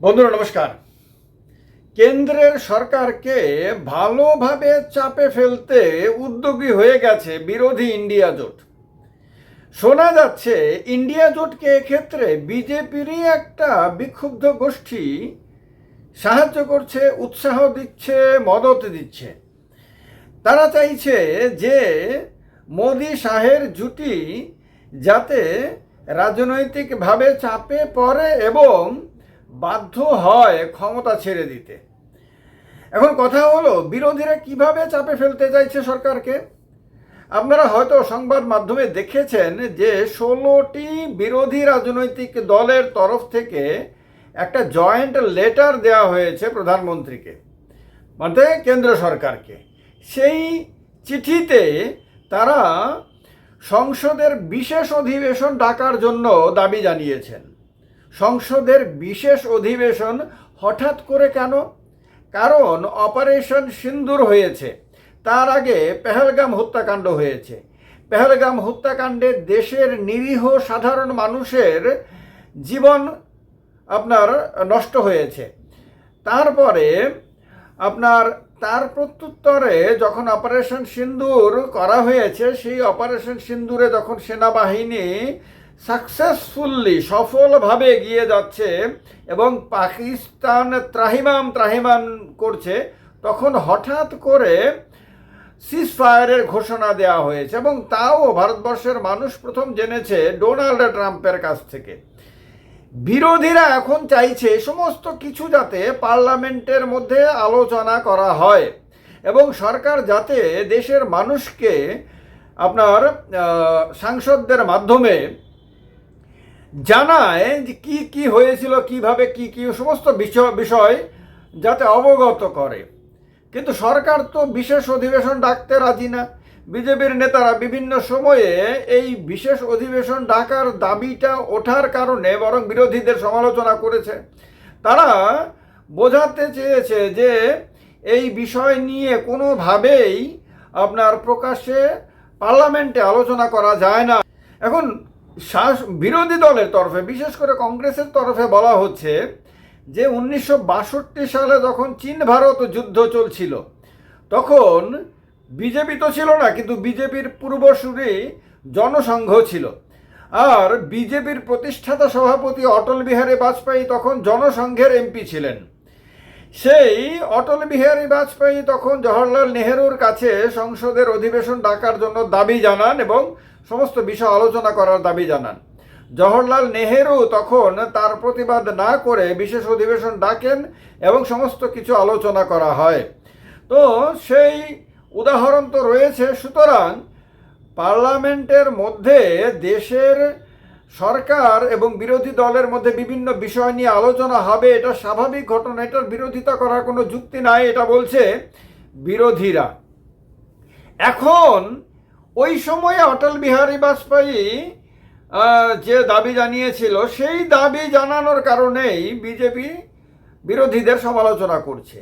বন্ধুরা, নমস্কার। কেন্দ্রের সরকারকে ভালোভাবে চাপে ফেলতে উদ্যোগী হয়ে গেছে বিরোধী ইন্ডিয়া জোট। শোনা যাচ্ছে, ইন্ডিয়া জোটকে এক্ষেত্রে বিজেপিরই একটা বিক্ষুব্ধ গোষ্ঠী সাহায্য করছে, উৎসাহ দিচ্ছে, মদত দিচ্ছে। তারা চাইছে যে মোদি শাহের জুটি যাতে রাজনৈতিকভাবে চাপে পড়ে এবং বাধ্য হয় ক্ষমতা ছেড়ে দিতে। এখন কথা হলো, বিরোধীরা কীভাবে চাপে ফেলতে চাইছে সরকারকে? আপনারা হয়তো সংবাদ মাধ্যমে দেখেছেন যে ষোলোটি বিরোধী রাজনৈতিক দলের তরফ থেকে একটা জয়েন্ট লেটার দেওয়া হয়েছে প্রধানমন্ত্রীকে মানে কেন্দ্র সরকারকে। সেই চিঠিতে তারা সংসদের বিশেষ অধিবেশন ডাকার জন্য দাবি জানিয়েছেন। সংসদের বিশেষ অধিবেশন হঠাৎ করে কেন? কারণ অপারেশন সিন্দুর হয়েছে। তার আগে পেহেলগাম হত্যাকাণ্ড হয়েছে। পেহেলগাম হত্যাকাণ্ডে দেশের নিরীহ সাধারণ মানুষের জীবন আপনার নষ্ট হয়েছে। তারপরে আপনার, তার প্রত্যুত্তরে যখন অপারেশন সিন্দুর করা হয়েছে, সেই অপারেশন সিন্দুরে যখন সেনাবাহিনী সাকসেসফুললি সফলভাবে এগিয়ে যাচ্ছে এবং পাকিস্তান ত্রাহিমাম ত্রাহিমাম করছে, তখন হঠাৎ করে সিজ ফায়ারের ঘোষণা দেওয়া হয়েছে এবং তাও ভারতবর্ষের মানুষ প্রথম জেনেছে ডোনাল্ড ট্রাম্পের কাছ থেকে। বিরোধীরা এখন চাইছে সমস্ত কিছু যাতে পার্লামেন্টের মধ্যে আলোচনা করা হয় এবং সরকার যাতে দেশের মানুষকে আপনার সাংসদদের মাধ্যমে জানায় যে কি কি হয়েছিল, কীভাবে, কি কি সমস্ত বিষয় বিষয় যাতে অবগত করে। কিন্তু সরকার তো বিশেষ অধিবেশন ডাকতে রাজি না। বিজেপির নেতারা বিভিন্ন সময়ে এই বিশেষ অধিবেশন ডাকার দাবিটা ওঠার কারণে বরং বিরোধীদের সমালোচনা করেছে। তারা বোঝাতে চেয়েছে যে এই বিষয় নিয়ে কোনোভাবেই আপনার প্রকাশ্যে পার্লামেন্টে আলোচনা করা যায় না। এখন বিরোধী দলের তরফে, বিশেষ করে কংগ্রেসের তরফে বলা হচ্ছে যে উনিশশো বাষট্টি সালে যখন চীন ভারত যুদ্ধ চলছিল, তখন বিজেপি তো ছিল না, কিন্তু বিজেপির পূর্বসূরি জনসংঘ ছিল। আর বিজেপির প্রতিষ্ঠাতা সভাপতি অটল বিহারী বাজপেয়ী তখন জনসংঘের এমপি ছিলেন। সেই অটল বিহারী বাজপেয়ী তখন জওহরলাল নেহেরুর কাছে সংসদের অধিবেশন ডাকার জন্য দাবি জানান এবং সমস্ত বিষয় আলোচনা করার দাবি জানান। জওহরলাল নেহেরু তখন তার প্রতিবাদ না করে বিশেষ অধিবেশন ডাকেন এবং সমস্ত কিছু আলোচনা করা হয়। তো সেই উদাহরণ তো রয়েছে, সুতরাং পার্লামেন্টের মধ্যে দেশের সরকার এবং বিরোধী দলের মধ্যে বিভিন্ন বিষয় নিয়ে আলোচনা হবে, এটা স্বাভাবিক ঘটনা, এটার বিরোধিতা করার কোনো যুক্তি নাই, এটা বলছে বিরোধীরা। এখন ওই সময়ে অটল বিহারী বাজপেয়ী যে দাবি জানিয়েছিল, সেই দাবি জানানোর কারণেই বিজেপি বিরোধীদের সমালোচনা করছে।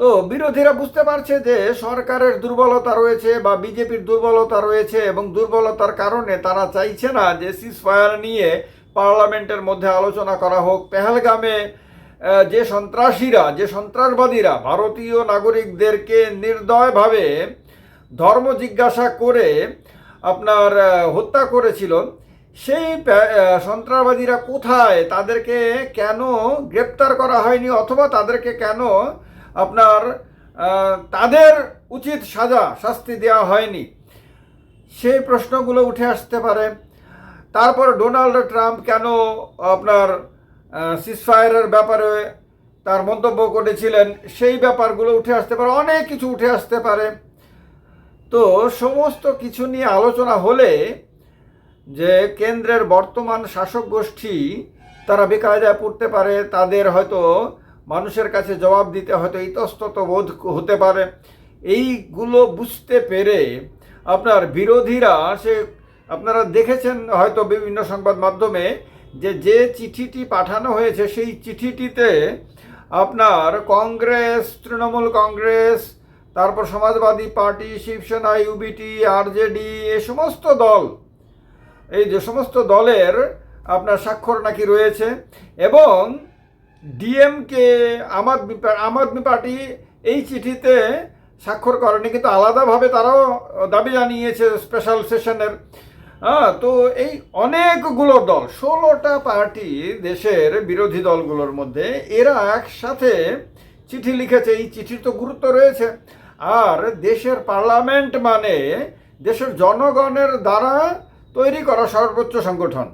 তো বিরোধীরা বুঝতে পারছে যে সরকারের দুর্বলতা রয়েছে বা বিজেপির দুর্বলতা রয়েছে এবং দুর্বলতার কারণে তারা চাইছে না যে সিজ ফায়ার নিয়ে পার্লামেন্টের মধ্যে আলোচনা করা হোক। পেহেলগামে যে সন্ত্রাসীরা, যে সন্ত্রাসবাদীরা, ভারতীয় নাগরিকদেরকে নির্দয়ভাবে ধর্ম জিজ্ঞাসা করে আপনার হত্যা করেছিল। সেই সন্ত্রাসবাদীরা কোথায়? তাদেরকে কেন গ্রেপ্তার করা হয়নি? অথবা তাদেরকে কেন আপনার তাদের উচিত সাজা, শাস্তি দেওয়া হয়নি? সেই প্রশ্নগুলো উঠে আসতে পারে। তারপর ডোনাল্ড ট্রাম্প কেন আপনার সিসফায়ারের ব্যাপারে তার মন্তব্য করেছিলেন? সেই ব্যাপারগুলো উঠে আসতে পারে, অনেক কিছু উঠে আসতে পারে। তো সমস্ত কিছু নিয়ে আলোচনা হলে যে কেন্দ্রের বর্তমান শাসক গোষ্ঠী তারা বেকায়দায় পড়তে পারে, তাদের হয়তো মানুষের কাছে জবাব দিতে হয়তো ইতস্তত বোধ হতে পারে। এইগুলো বুঝতে পেরে আপনার বিরোধীরা, সে আপনারা দেখেছেন হয়তো বিভিন্ন সংবাদ মাধ্যমে যে যে চিঠিটি পাঠানো হয়েছে সেই চিঠিটিতে আপনার কংগ্রেস, তৃণমূল কংগ্রেস তারপর Samajwadi party, Shivsena, UBT, RJD, এ সমস্ত দল, এই যে সমস্ত দলের আপনার স্বাক্ষর নাকি রয়েছে এবং ডিএমকে, আম আদমি আম আদমি পার্টি এই চিঠিতে স্বাক্ষর করেনি, কিন্তু আলাদাভাবে তারাও দাবি জানিয়েছে স্পেশাল সেশনের হ্যাঁ তো এই অনেকগুলো দল, ষোলোটা পার্টি দেশের বিরোধী দলগুলোর মধ্যে এরা একসাথে চিঠি লিখেছে, এই চিঠির তো গুরুত্ব রয়েছে। আর দেশের পার্লামেন্ট মানে দেশের জনগণের দ্বারা তৈরি করা সর্বোচ্চ সংগঠন।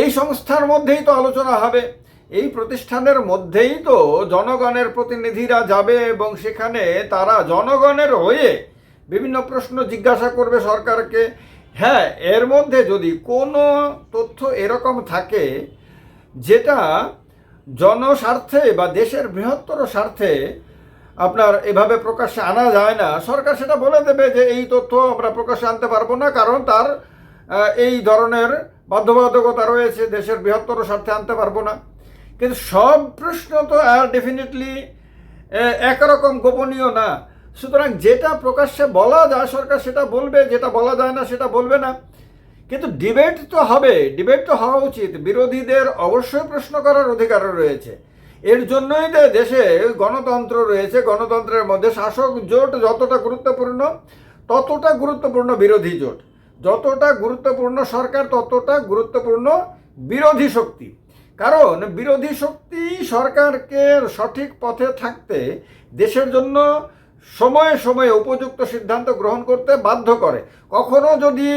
এই সংস্থার মধ্যেই তো আলোচনা হবে। এই প্রতিষ্ঠানের মধ্যেই তো জনগণের প্রতিনিধিরা যাবে এবং সেখানে তারা জনগণের হয়ে বিভিন্ন প্রশ্ন জিজ্ঞাসা করবে সরকারকে। হ্যাঁ এর মধ্যে যদি কোনো তথ্য এরকম থাকে যেটা জনস্বার্থে বা দেশের বৃহত্তর স্বার্থে আপনার এভাবে প্রকাশ্যে আনা যায় না। সরকার সেটা বলে দেবে যে এই তথ্য আমরা প্রকাশ্যে আনতে পারব না, কারণ তার এই ধরনের বাধ্যবাধকতা রয়েছে, দেশের বৃহত্তর স্বার্থে আনতে পারব না। কিন্তু সব প্রশ্ন তো আর ডেফিনেটলি একরকম গোপনীয় না। সুতরাং যেটা প্রকাশ্যে বলা যায়, সরকার সেটা বলবে, যেটা বলা যায় না সেটা বলবে না। কিন্তু ডিবেট তো হবে ডিবেট তো হওয়া উচিত। বিরোধীদের অবশ্যই প্রশ্ন করার অধিকার রয়েছে। এর জন্যই তো দেশে গণতন্ত্র রয়েছে। গণতন্ত্রের মধ্যে শাসক জোট যতটা গুরুত্বপূর্ণ, ততটা গুরুত্বপূর্ণ বিরোধী জোট। যতটা গুরুত্বপূর্ণ সরকার, ততটা গুরুত্বপূর্ণ বিরোধী শক্তি। কারণ বিরোধী শক্তি সরকারকে সঠিক পথে থাকতে, দেশের জন্য সময়ে সময়ে উপযুক্ত সিদ্ধান্ত গ্রহণ করতে বাধ্য করে। কখনো যদি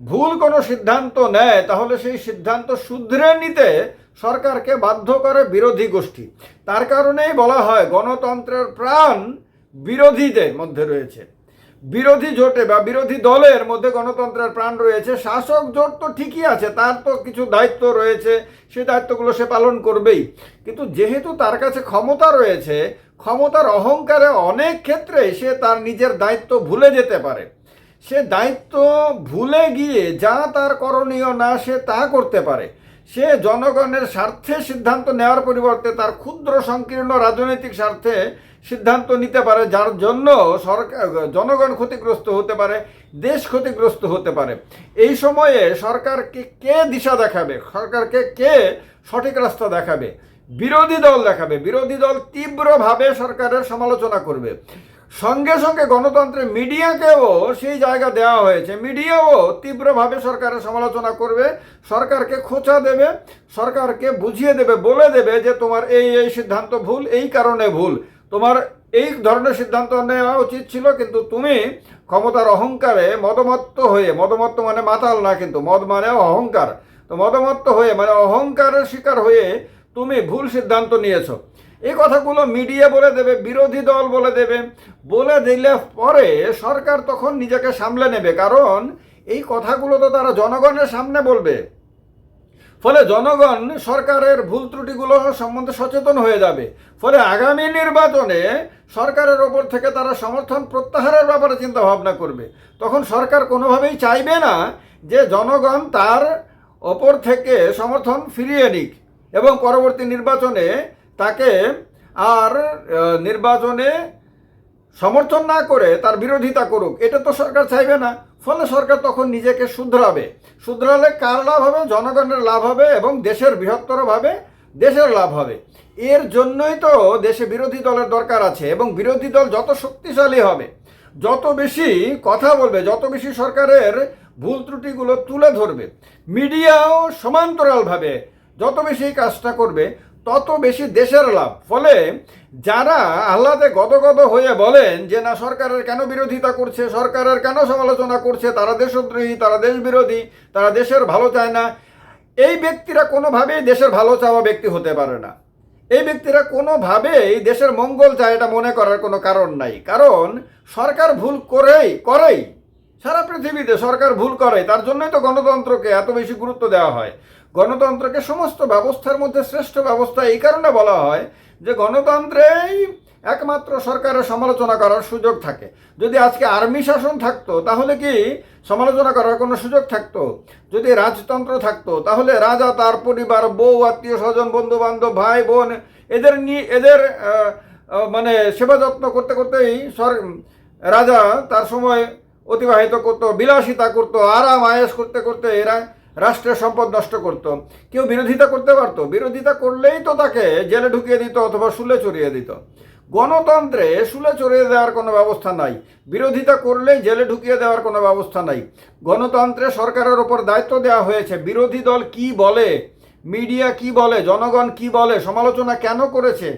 ভুল কোনো সিদ্ধান্ত নেয়, তাহলে সেই সিদ্ধান্ত শুধরে নিতে সরকারকে বাধ্য করে বিরোধী গোষ্ঠী। তার কারণেই বলা হয় গণতন্ত্রের প্রাণ বিরোধীদের মধ্যে রয়েছে। বিরোধী জোটে বা বিরোধী দলের মধ্যে গণতন্ত্রের প্রাণ রয়েছে, শাসক জোট তো ঠিকই আছে, তার তো কিছু দায়িত্ব রয়েছে, সেই দায়িত্বগুলো সে পালন করবেই। কিন্তু যেহেতু তার কাছে ক্ষমতা রয়েছে, ক্ষমতার অহংকারে অনেক ক্ষেত্রে সে তার নিজের দায়িত্ব ভুলে যেতে পারে। সে দায়িত্ব ভুলে গিয়ে যা তার করণীয় না সে তা করতে পারে। সে জনগণের স্বার্থে সিদ্ধান্ত নেওয়ার পরিবর্তে তার ক্ষুদ্র সংকীর্ণ রাজনৈতিক স্বার্থে সিদ্ধান্ত নিতে পারে, যার জন্য সরকার, জনগণ ক্ষতিগ্রস্ত হতে পারে, দেশ ক্ষতিগ্রস্ত হতে পারে। এই সময়ে সরকারকে কে দিশা দেখাবে? সরকারকে কে সঠিক রাস্তা দেখাবে? বিরোধী দল দেখাবে। বিরোধী দল তীব্রভাবে সরকারের সমালোচনা করবে। সঙ্গে সঙ্গে গণতন্ত্রে মিডিয়াকেও সেই জায়গা দেওয়া হয়েছে। মিডিয়াও তীব্রভাবে সরকারের সমালোচনা করবে, সরকারকে খোঁচা দেবে, সরকারকে বুঝিয়ে দেবে, বলে দেবে যে তোমার এই এই সিদ্ধান্ত ভুল, এই কারণে ভুল। তোমার এই ধরনের সিদ্ধান্ত নেওয়া উচিত ছিল, কিন্তু তুমি ক্ষমতার অহংকারে মদমত্ত হয়ে, মদমত্ত মানে মাতাল না কিন্তু, মদ মানে অহংকার। তো মদমত্ত হয়ে মানে অহংকারের শিকার হয়ে তুমি ভুল সিদ্ধান্ত নিয়েছো। এই কথাগুলো মিডিয়া বলে দেবে, বিরোধী দল বলে দেবে। বলে দিলে পরে সরকার তখন নিজেকে সামলে নেবে, কারণ এই কথাগুলো তো তারা জনগণের সামনে বলবে। ফলে জনগণ সরকারের ভুল ত্রুটিগুলো সম্বন্ধে সচেতন হয়ে যাবে। ফলে আগামী নির্বাচনে সরকারের ওপর থেকে তারা সমর্থন প্রত্যাহারের ব্যাপারে চিন্তা ভাবনা করবে। তখন সরকার কোনোভাবেই চাইবে না যে জনগণ তার ওপর থেকে সমর্থন ফিরিয়ে নিক এবং পরবর্তী নির্বাচনে তাকে আর নির্বাচনে সমর্থন না করে তার বিরোধিতা করুক, এটা তো সরকার চাইবে না। ফলে সরকার তখন নিজেকে শুধরাবে। শুধরালে কার লাভ হবে? জনগণের লাভ হবে এবং দেশের বৃহত্তরভাবে দেশের লাভ হবে। এর জন্যই তো দেশে বিরোধী দলের দরকার আছে এবং বিরোধী দল যত শক্তিশালী হবে, যত বেশি কথা বলবে, যত বেশি সরকারের ভুল ত্রুটিগুলো তুলে ধরবে, মিডিয়াও সমান্তরালভাবে যত বেশি কাজটা করবে তত বেশি দেশের লাভ। ফলে যারা আহ্লাদে গদগদ হয়ে বলেন যে, না, সরকারের কেন বিরোধিতা করছে, সরকারের কেন সমালোচনা করছে, তারা দেশদ্রোহী, তারা দেশ বিরোধী তারা দেশের ভালো চায় না, এই ব্যক্তিরা কোনোভাবেই দেশের ভালো চাওয়া ব্যক্তি হতে পারে না। এই ব্যক্তিরা কোনোভাবেই দেশের মঙ্গল চায় এটা মনে করার কোনো কারণ নাই। কারণ সরকার ভুল করেই করেই, সারা পৃথিবীতে সরকার ভুল করে তার জন্যই তো গণতন্ত্রকে এত বেশি গুরুত্ব দেওয়া হয়। গণতন্ত্রকে সমস্ত ব্যবস্থার মধ্যে শ্রেষ্ঠ ব্যবস্থা এই কারণে বলা হয় যে গণতন্ত্রেই একমাত্র সরকারের সমালোচনা করার সুযোগ থাকে। যদি আজকে আর্মি শাসন থাকতো, তাহলে কি সমালোচনা করার কোনো সুযোগ থাকতো? যদি রাজতন্ত্র থাকতো, তাহলে রাজা তার পরিবার, বউ, আত্মীয় স্বজন বন্ধু বান্ধব ভাই, বোন, এদের নিয়ে, এদের মানে সেবা যত্ন করতে করতেই সর, রাজা তার সময় অতিবাহিত করতো, বিলাসিতা করতো, আরাম, আয়েস করতে করতে এরা রাষ্ট্রের সম্পদ নষ্ট করত। কেউ বিরোধিতা করতে পারতো। বিরোধিতা করলেই তো তাকে জেলে ঢুকিয়ে দিত অথবা শুলে চড়িয়ে দিত। গণতন্ত্রে শুলে চড়িয়ে দেওয়ার কোনো ব্যবস্থা নাই। বিরোধিতা করলেই জেলে ঢুকিয়ে দেওয়ার কোনো ব্যবস্থা নাই। গণতন্ত্রে সরকারের ওপর দায়িত্ব দেওয়া হয়েছে। বিরোধী দল কি বলে? মিডিয়া কি বলে? জনগণ কি বলে? সমালোচনা কেন করেছে?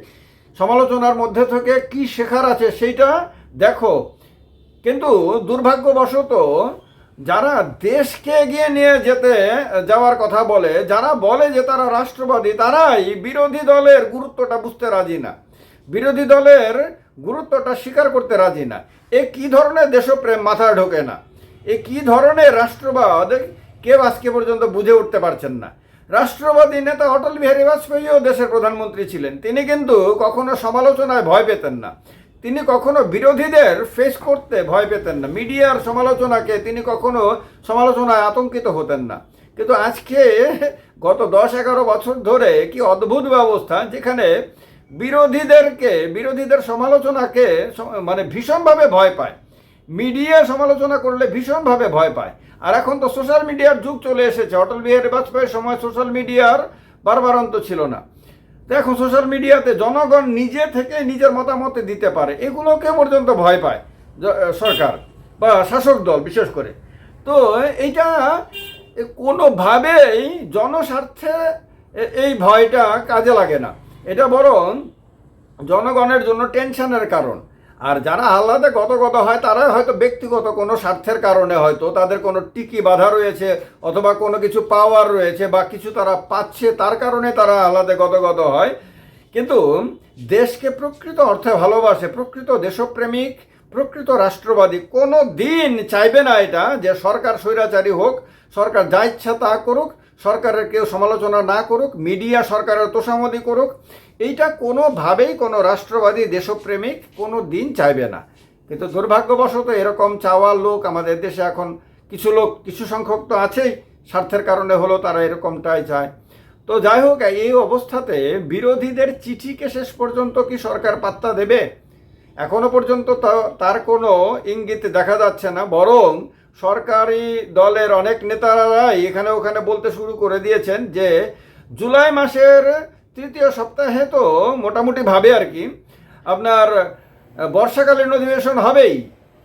সমালোচনার মধ্যে থেকে কি শেখার আছে? সেইটা দেখো। কিন্তু দুর্ভাগ্যবশত যারা দেশকে এগিয়ে নিয়ে যেতে, যাওয়ার কথা বলে, যারা বলে যে তারা রাষ্ট্রবাদী, তারাই বিরোধী দলের গুরুত্বটা বুঝতে রাজি না। বিরোধী দলের গুরুত্বটা স্বীকার করতে রাজি না। এ কি ধরনের দেশপ্রেম মাথায় ঢোকে না? এ কি ধরনের রাষ্ট্রবাদ? কেউ আজকে পর্যন্ত বুঝে উঠতে পারছেন না। রাষ্ট্রবাদী নেতা অটল বিহারী বাজপেয়ীও দেশের প্রধানমন্ত্রী ছিলেন। তিনি কিন্তু কখনো সমালোচনায় ভয় পেতেন না। তিনি কখনো বিরোধীদের ফেস করতে ভয় পেতেন না। মিডিয়ার সমালোচনাকে তিনি কখনো সমালোচনায় আতঙ্কিত হতেন না। কিন্তু আজকে গত দশ এগারো বছর ধরে কি অদ্ভুত ব্যবস্থা যেখানে বিরোধীদেরকে, বিরোধীদের সমালোচনাকে মানে ভীষণভাবে ভয় পায়। মিডিয়া সমালোচনা করলে ভীষণভাবে ভয় পায়। আর এখন তো সোশ্যাল মিডিয়ার যুগ চলে এসেছে। অটল বিহারী বাজপেয়ীর সময় সোশ্যাল মিডিয়ার বারবারন্ত ছিল না। এখন সোশ্যাল মিডিয়াতে জনগণ নিজে থেকে নিজের মতামত দিতে পারে। এগুলোকে পর্যন্ত ভয় পায় সরকার বা শাসক দল বিশেষ করে। তো এইটা কোনোভাবেই জনস্বার্থে এই ভয়টা কাজে লাগে না। এটা বরং জনগণের জন্য টেনশনের কারণ। আর যারা আহ্লাদে গতগত হয়, তারা হয়তো ব্যক্তিগত কোনো স্বার্থের কারণে হয়তো তাদের কোনো টিকি বাধা রয়েছে অথবা কোনো কিছু পাওয়ার রয়েছে বা কিছু তারা পাচ্ছে, তার কারণে তারা আহ্লাদে গতগত হয়। কিন্তু দেশকে প্রকৃত অর্থে ভালোবাসে, প্রকৃত দেশপ্রেমিক, প্রকৃত রাষ্ট্রবাদী কোনো দিন চাইবে না এটা যে সরকার স্বৈরাচারী হোক, সরকার যা ইচ্ছা তা করুক, সরকারের কেউ সমালোচনা না করুক, মিডিয়া সরকারের তোষামদি করুক। এইটা কোনোভাবেই কোনো রাষ্ট্রবাদী দেশপ্রেমিক কোনো দিন চাইবে না। কিন্তু দুর্ভাগ্যবশত এরকম চাওয়ার লোক আমাদের দেশে এখন কিছু লোক, কিছু সংখ্যক তো আছেই, স্বার্থের কারণে হলো তারা এরকমটাই চায়। তো যাই হোক, এই অবস্থাতে বিরোধীদের চিঠিকে শেষ পর্যন্ত কি সরকার পাত্তা দেবে? এখনও পর্যন্ত তার কোনো ইঙ্গিত দেখা যাচ্ছে না, বরং সরকারি দলের অনেক নেতারাই এখানে ওখানে বলতে শুরু করে দিয়েছেন যে, জুলাই মাসের তৃতীয় সপ্তাহে তো মোটামুটি ভাবে আর কি। আপনার বর্ষাকালীন অধিবেশন হবেই।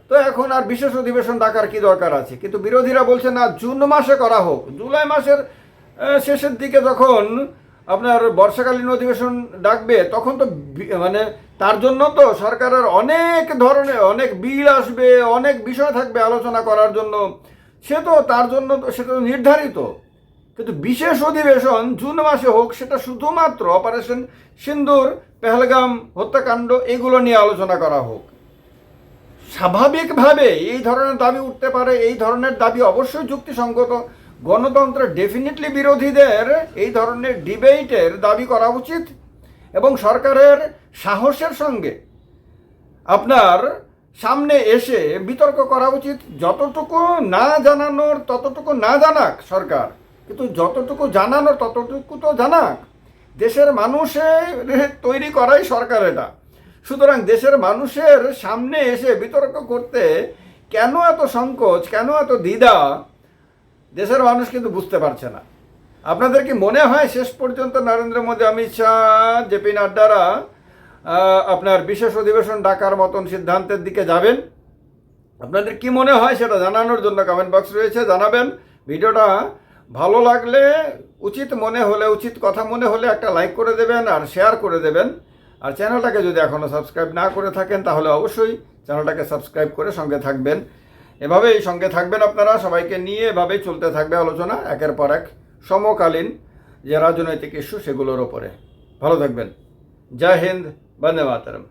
তো এখন আর বিশেষ অধিবেশন ডাকার কি দরকার আছে? কিন্তু বিরোধীরা বলছে, না, জুন মাসে করা হোক। জুলাই মাসের শেষের দিকে যখন আপনার বর্ষাকালীন অধিবেশন ডাকবে, তখন তো মানে তার জন্য তো সরকারের অনেক ধরনের, অনেক বিল আসবে, অনেক বিষয় থাকবে আলোচনা করার জন্য। সে তো তার জন্য তো সেটা তো নির্ধারিত। কিন্তু বিশেষ অধিবেশন জুন মাসে হোক, সেটা শুধুমাত্র অপারেশন সিন্দুর, পেহলগাম হত্যাকাণ্ড, এগুলো নিয়ে আলোচনা করা হোক। স্বাভাবিকভাবে এই ধরনের দাবি উঠতে পারে, এই ধরনের দাবি অবশ্যই যুক্তিসঙ্গত। গণতন্ত্রের ডেফিনেটলি বিরোধীদের এই ধরনের ডিবেটের দাবি করা উচিত এবং সরকারের সাহসের সঙ্গে আপনার সামনে এসে বিতর্ক করা উচিত। যতটুকু না জানানোর, ততটুকু না জানাক সরকার কিন্তু যতটুকু জানানো, ততটুকু তো জানাক। দেশের মানুষের তৈরি করাই সরকার এটা। সুতরাং দেশের মানুষের সামনে এসে বিতর্ক করতে কেন এত সংকোচ, কেন এত দ্বিধা, দেশের মানুষ কিন্তু বুঝতে পারছে না। আপনাদের কি মনে হয় শেষ পর্যন্ত নরেন্দ্র মোদী, অমিত শাহ জেপি নাড্ডারা আপনার বিশেষ অধিবেশন ডাকার মতন সিদ্ধান্তের দিকে যাবেন? আপনাদের কি মনে হয় সেটা জানানোর জন্য কমেন্ট বক্স রয়েছে, জানাবেন। ভিডিওটা ভালো লাগলে, উচিত মনে হলে, উচিত কথা মনে হলে একটা লাইক করে দেবেন আর শেয়ার করে দেবেন। আর চ্যানেলটাকে যদি এখনও সাবস্ক্রাইব না করে থাকেন, তাহলে অবশ্যই চ্যানেলটাকে সাবস্ক্রাইব করে সঙ্গে থাকবেন। এভাবেই সঙ্গে থাকবেন আপনারা, সবাইকে নিয়ে এভাবেই চলতে থাকবে আলোচনা, একের পর এক সমকালীন যে রাজনৈতিক ইস্যু সেগুলোর ওপরে। ভালো থাকবেন। জয় হিন্দ, বন্দে মাতরম।